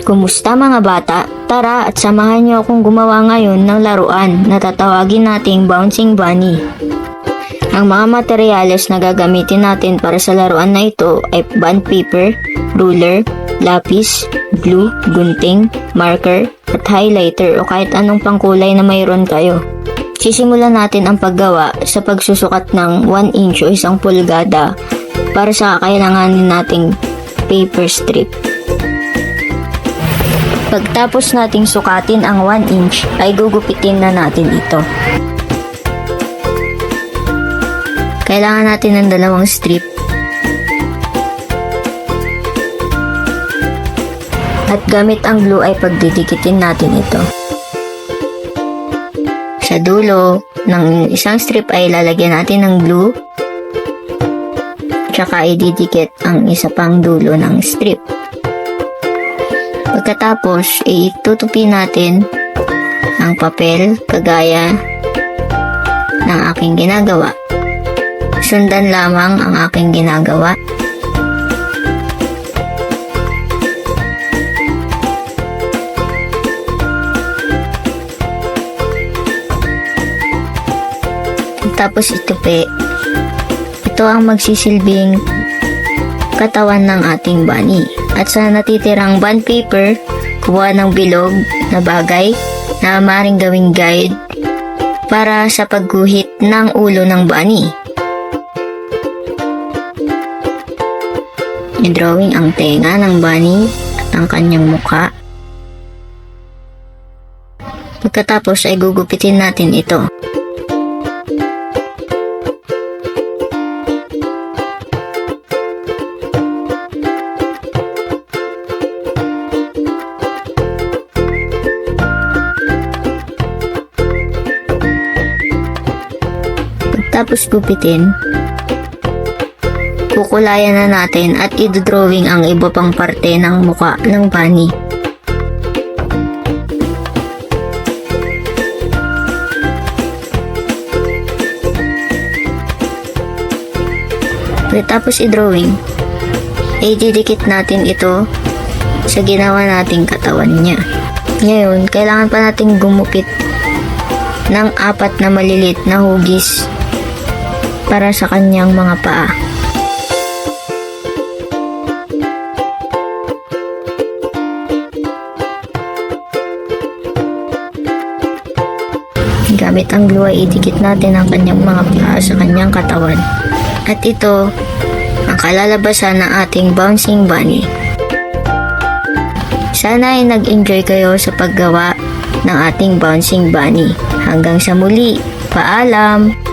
Kumusta mga bata? Tara at samahan niyo akong gumawa ngayon ng laruan na tatawagin nating Bouncing Bunny. Ang mga materyales na gagamitin natin para sa laruan na ito ay bond paper, ruler, lapis, glue, gunting, marker, at highlighter o kahit anong pangkulay na mayroon kayo. Sisimulan natin ang paggawa sa pagsusukat ng 1 inch o isang pulgada para sa kakailanganin nating paper strip. Pagtapos nating sukatin ang 1 inch ay gugupitin na natin ito. Kailangan natin ng dalawang strip. At gamit ang glue ay pagdidikitin natin ito. Sa dulo ng isang strip ay lalagyan natin ng glue. Tsaka ididikit ang isa pang dulo ng strip. Pagkatapos, itutupi natin ang papel kagaya ng aking ginagawa. Sundan lamang ang aking ginagawa. Tapos itupi. Ito ang magsisilbing katawan ng ating bunny. At sa natitirang bond paper, kuha ng bilog na bagay na maring gawing guide para sa pagguhit ng ulo ng bunny. I-drawing ang tenga ng bunny at ang kanyang mukha. Pagkatapos ay gugupitin natin ito. Pagkatapos gupitin, kukulayan na natin at idodrawing ang iba pang parte ng muka ng bunny. Pagkatapos i-drawing, ay didikit natin ito sa ginawa nating katawan niya. Ngayon, kailangan pa nating gumupit ng apat na malilit na hugis para sa kanyang mga paa. Gamit ang glue ay idikit natin ang kanyang mga paa sa kanyang katawan. At ito ang kalalabasan ng ating bouncing bunny. Sana ay nag-enjoy kayo sa paggawa ng ating bouncing bunny. Hanggang sa muli, paalam!